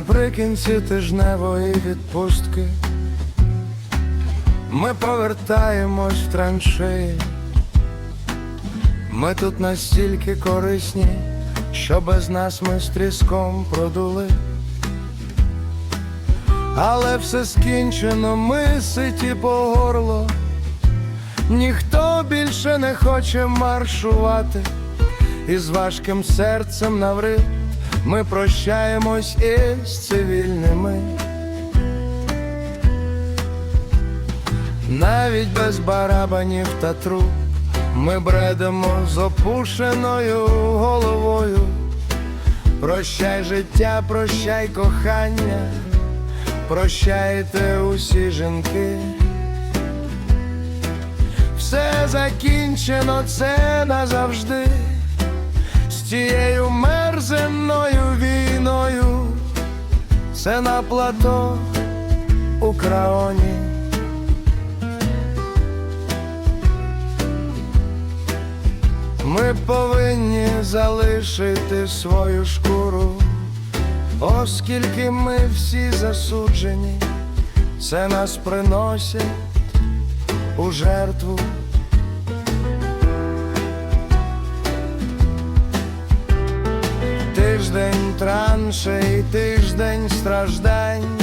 Наприкінці тижневої відпустки ми повертаємось в траншеї, ми тут настільки корисні, що без нас ми з тріском продули. Але все скінчено, ми ситі по горло, ніхто більше не хоче маршувати, і з важким серцем наврив ми прощаємось із цивільними. Навіть без барабанів та труб ми бредемо з опушеною головою. Прощай життя, прощай кохання, прощайте усі жінки. Все закінчено, це назавжди тією мерзенною війною, це на плато у краоні. Ми повинні залишити свою шкуру, оскільки ми всі засуджені, це нас приносять у жертву. Тиждень траншей, тиждень страждань,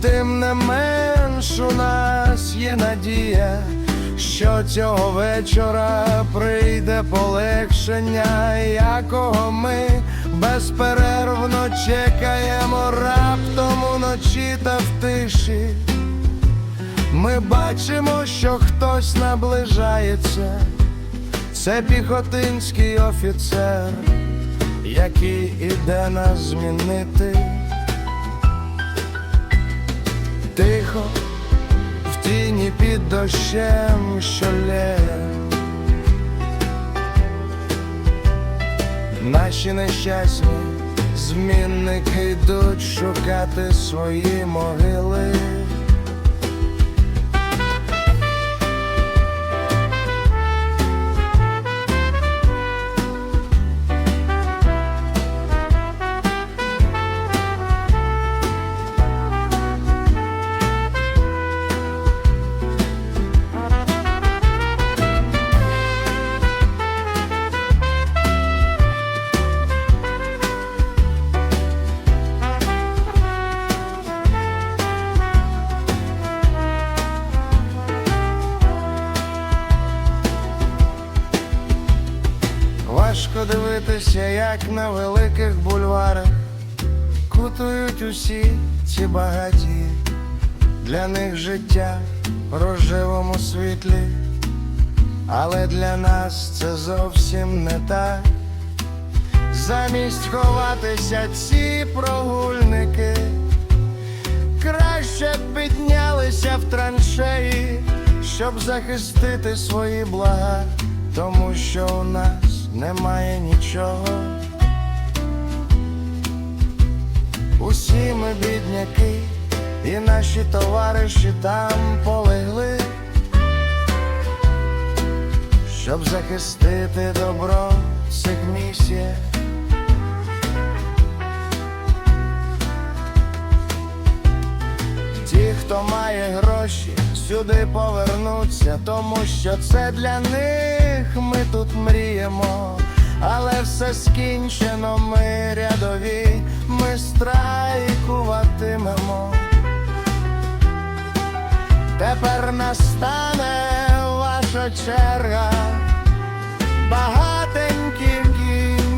тим не менш у нас є надія, що цього вечора прийде полегшення, якого ми безперервно чекаємо раптом уночі та в тиші. Ми бачимо, що хтось наближається, це піхотинський офіцер який іде нас змінити. Тихо, в тіні під дощем, що лє. Наші нещасні змінники йдуть шукати свої могили. Важко дивитися, як на великих бульварах кутують усі ці багаті, для них життя в рожевому світлі, але для нас це зовсім не так. Замість ховатися ці прогульники, краще б піднялися в траншеї, щоб захистити свої блага, тому що у нас немає нічого. Усі ми бідняки, і наші товариші там полегли, щоб захистити добро цих місіях. Ті, хто має гроші, сюди повернуться, тому що це для них ми тут мріємо, але все скінчено, ми рядові, ми страйкуватимемо. Тепер настане ваша черга, багатенькі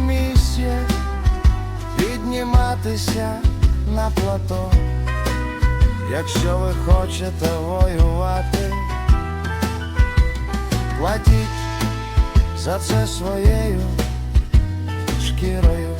місяць підніматися на плато. Якщо ви хочете воювати, платіть за це своєю шкірою.